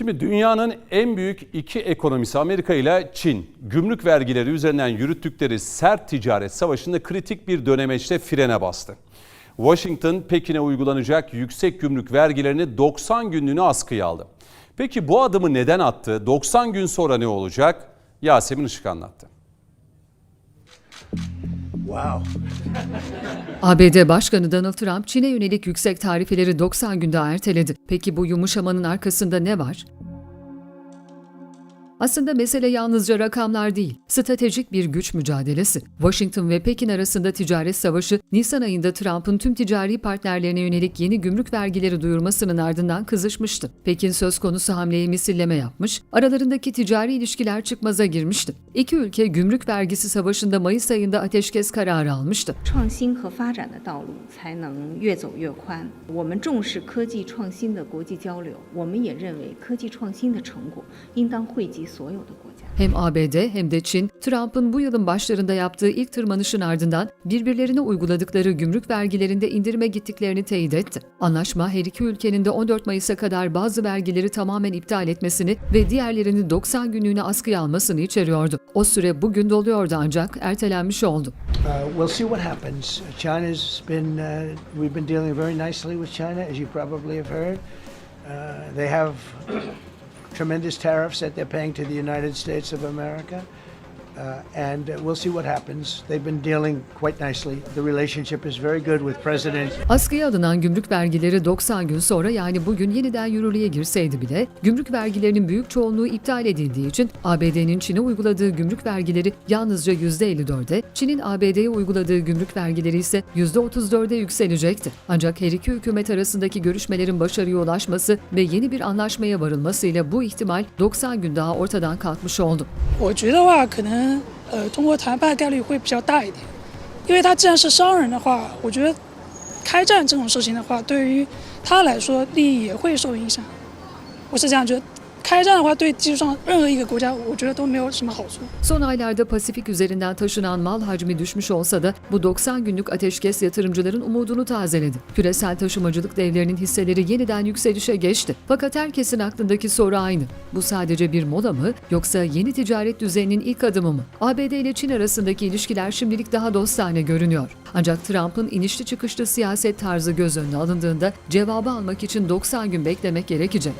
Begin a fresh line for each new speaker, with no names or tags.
Şimdi dünyanın en büyük iki ekonomisi Amerika ile Çin, gümrük vergileri üzerinden yürüttükleri sert ticaret savaşında kritik bir dönemeçte frene bastı. Washington, Pekin'e uygulanacak yüksek gümrük vergilerini 90 günlüğüne askıya aldı. Peki bu adımı neden attı? 90 gün sonra ne olacak? Yasemin Işık anlattı.
Wow.
ABD Başkanı Donald Trump Çin'e yönelik yüksek tarifeleri 90 günde erteledi. Peki bu yumuşamanın arkasında ne var? Aslında mesele yalnızca rakamlar değil, stratejik bir güç mücadelesi. Washington ve Pekin arasında ticaret savaşı, Nisan ayında Trump'ın tüm ticari partnerlerine yönelik yeni gümrük vergileri duyurmasının ardından kızışmıştı. Pekin söz konusu hamleye misilleme yapmış, aralarındaki ticari ilişkiler çıkmaza girmişti. İki ülke gümrük vergisi savaşında Mayıs ayında ateşkes kararı almıştı.
创新和发展的道路才能越走越宽。我们重视科技创新的国际交流，我们也认为科技创新的成果应当惠及所有的国家。
Hem ABD hem de Çin, Trump'ın bu yılın başlarında yaptığı ilk tırmanışın ardından birbirlerine uyguladıkları gümrük vergilerinde indirime gittiklerini teyit etti. Anlaşma her iki ülkenin de 14 Mayıs'a kadar bazı vergileri tamamen iptal etmesini ve diğerlerini 90 günlüğüne askıya almasını içeriyordu. O süre bugün doluyordu ancak ertelenmiş oldu.
Uh, we'll see what happens. China's been, uh, we've been dealing very nicely with China, as you probably have heard. Uh, they have tremendous tariffs that they're paying to the United States of America. Uh, and uh, we'll see what happens. They've been dealing quite nicely. The relationship is very good with President
Askıya alınan gümrük vergileri 90 gün sonra yani bugün yeniden yürürlüğe girseydi bile gümrük vergilerinin büyük çoğunluğu iptal edildiği için ABD'nin Çin'e uyguladığı gümrük vergileri yalnızca %54'e, Çin'in ABD'ye uyguladığı gümrük vergileri ise %34'e yükselecekti. Ancak her iki hükümet arasındaki görüşmelerin başarıya ulaşması ve yeni bir anlaşmaya varılmasıyla bu ihtimal 90 gün daha ortadan kalkmış oldu.
我觉得话，可 能呃通过谈判概率会比较大一点，因为他既然是商人的话，我觉得开战这种事情的话，对于他来说利益也会受影响。我是这样觉得，开战的话对技术上任何一个国家，我觉得都没有什么好处。
Son aylarda Pasifik üzerinden taşınan mal hacmi düşmüş olsa da bu 90 günlük ateşkes yatırımcıların umudunu tazeledi. Küresel taşımacılık devlerinin hisseleri yeniden yükselişe geçti. Fakat herkesin aklındaki soru aynı. Bu sadece bir moda mı yoksa yeni ticaret düzeninin ilk adımı mı? ABD ile Çin arasındaki ilişkiler şimdilik daha dostane görünüyor. Ancak Trump'ın inişli çıkışlı siyaset tarzı göz önüne alındığında cevabı almak için 90 gün beklemek gerekecek.